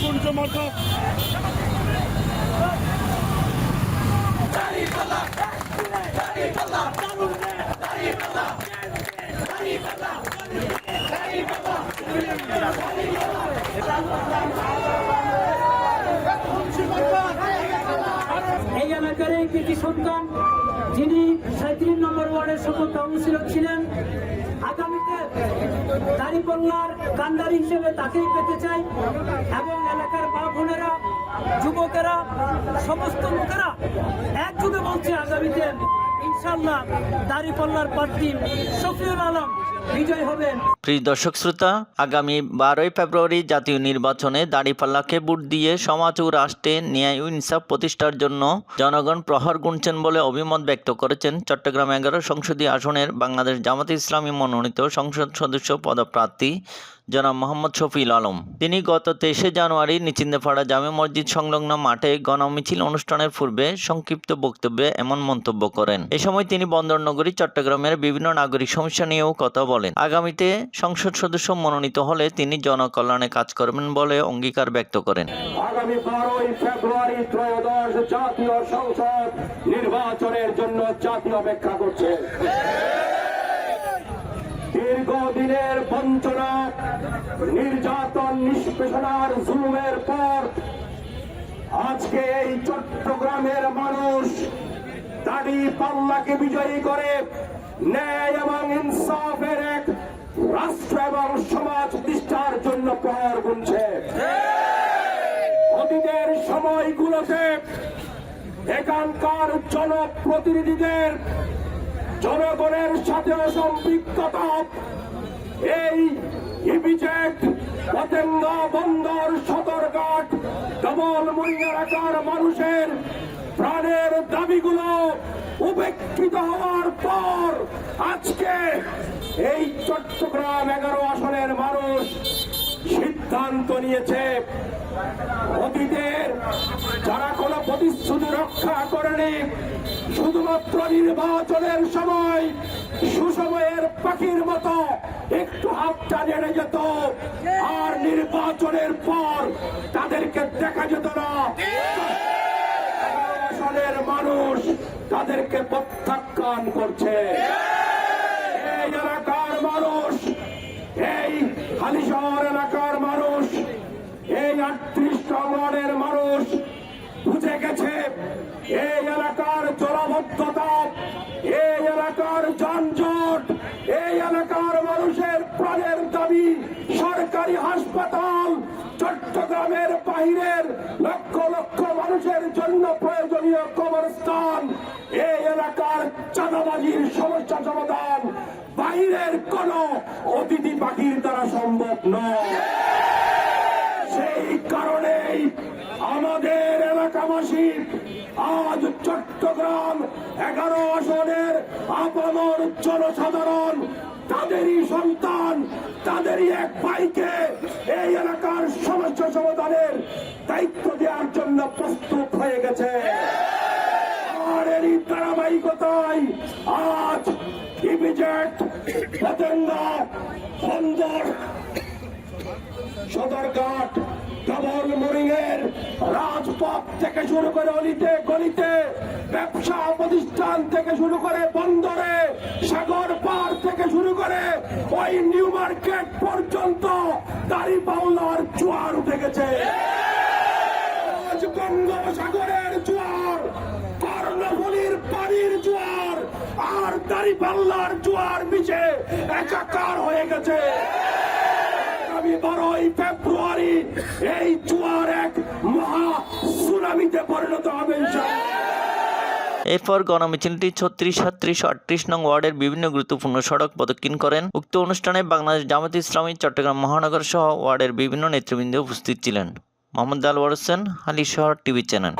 Punto morto. এই এলাকার এই কৃতি সন্তান, যিনি সাঁত্রিশ নম্বর ওয়ার্ডের সকল কাউন্সিলর ছিলেন, আগামীতে দাঁড়িপাল্লার কান্দারি হিসেবে তাকেই পেতে চাই এবং এলাকার মা বোনেরা, যুবকেরা, সমস্ত লোকেরা একযোগে বলছে আগামীতে ইনশাল্লাহ দাঁড়িপাল্লার প্রার্থী শফিউল আলম প্রিয় দর্শক শ্রোতা, আগামী বারোই ফেব্রুয়ারি জাতীয় নির্বাচনে দাঁড়িপাল্লাকে ভোট দিয়ে সমাজ ও রাষ্ট্রে ন্যায় ও ইনসাফ প্রতিষ্ঠার জন্য জনগণ প্রহর গুনছেন বলে অভিমত ব্যক্ত করেছেন চট্টগ্রাম এগারো সংসদীয় আসনের বাংলাদেশ জামাত ইসলামী মনোনীত সংসদ সদস্য পদপ্রার্থী জনাব মোহাম্মদ শফিল আলম। তিনি গত তেইশে জানুয়ারি নিচিন্দেপাড়া জামে মসজিদ সংলগ্ন মাঠে গণমিছিল অনুষ্ঠানের পূর্বে সংক্ষিপ্ত বক্তব্যে এমন মন্তব্য করেন। এ সময় তিনি বন্দরনগরী চট্টগ্রামের বিভিন্ন নাগরিক সমস্যা নিয়েও কথা আগামীতে সংসদ সদস্য মনোনীত হলে তিনি জনকল্যাণে কাজ করবেন বলে অঙ্গীকার ব্যক্ত করেন। আগামী বারোই ফেব্রুয়ারি ত্রয়োদশ জাতীয় সংসদ নির্বাচনের জন্য জাতি অপেক্ষা করছে। দীর্ঘদিনের বঞ্চনা, নির্যাতন, নিষ্পেষণার পর আজকে এই চট্টগ্রামের মানুষ দাড়ি পাল্লাকে বিজয়ী করে ন্যায় এবং ইনসাফের এক রাষ্ট্র এবং সমাজ প্রতিষ্ঠার জন্য প্রহর গুনছে। অতীতের সময়গুলোতে এখানকার জনপ্রতিনিধিদের, জনগণের সাথে সম্পৃক্ততা এই ইপিজেট পতেঙ্গা বন্দর, সদরঘাট, ডবল মুড়ি মানুষের প্রাণের দাবিগুলো উপেক্ষিত হওয়ার পর আজকে এই চট্টগ্রাম এগারো আসনের মানুষ সিদ্ধান্ত নিয়েছে। অতীতের যারা কোনো প্রতিশ্রুতি রক্ষা করেনি, শুধুমাত্র নির্বাচনের সময়, সুসময়ের পাখির মতো একটু হাতটা নেড়ে যেত, আর নির্বাচনের পর তাদেরকে দেখা যেত না। মানুষ তাদেরকে প্রত্যাখ্যান করছে। হালিশহর এলাকার মানুষ, এই আটত্রিশ নগরের মানুষ বুঝে গেছে, এই এলাকার জলবদ্ধতা, এই এলাকার যানজট, এই এলাকার মানুষের প্রাণের দাবি সরকারি হাসপাতাল চট্টগ্রামের বাহিরের লক্ষ লক্ষ মানুষের জন্য প্রয়োজনীয় কবরস্থান। এই এলাকার চাঁদাবাজির সমস্যা সমাধান বাইরের কোন অতিথি পাখির দ্বারা সম্ভব নয়। সেই কারণেই আমাদের এলাকাবাসী আজ চট্টগ্রাম এগারো আসনের আপামর জনসাধারণ, তাদেরই সন্তান, তাদেরই এক ভাইকে এই এলাকার সমস্যা সমাধানের দায়িত্ব দেওয়ার জন্য প্রস্তুত হয়ে গেছে। এরই ধারাবাহিকতায় আজ ইপিজেট পতেঙ্গা বন্দর সদরঘাট ডবল মোরিং এর রাজপথ থেকে শুরু করে অলিতে গলিতে, ব্যবসা প্রতিষ্ঠান থেকে শুরু করে বন্দরে, সাগর পার থেকে শুরু করে ওই নিউ মার্কেট পর্যন্ত দাড়ি পাওলার জোয়ার উঠে গেছে। বঙ্গোপসাগরের জোয়ার, কর্ণফুলির পানির জোয়ার, আর দাড়ি পাল্লার জোয়ার মিশে একাকার হয়ে গেছে। আগামী বারোই ফেব্রুয়ারি, এই জোয়ার এক মহা সুনামিতে পরিণত হবে এরপর গণমিছিলটি ছত্রিশ সাত্রিশ আটত্রিশ নং ওয়ার্ডের বিভিন্ন গুরুত্বপূর্ণ সড়ক প্রদক্ষিণ করেন। উক্ত অনুষ্ঠানে বাংলাদেশ জামাত ইসলামী, চট্টগ্রাম মহানগর সহ ওয়ার্ডের বিভিন্ন নেতৃবৃন্দ উপস্থিত ছিলেন। Mohammad Anwar Hossain, Halishahar TV channel.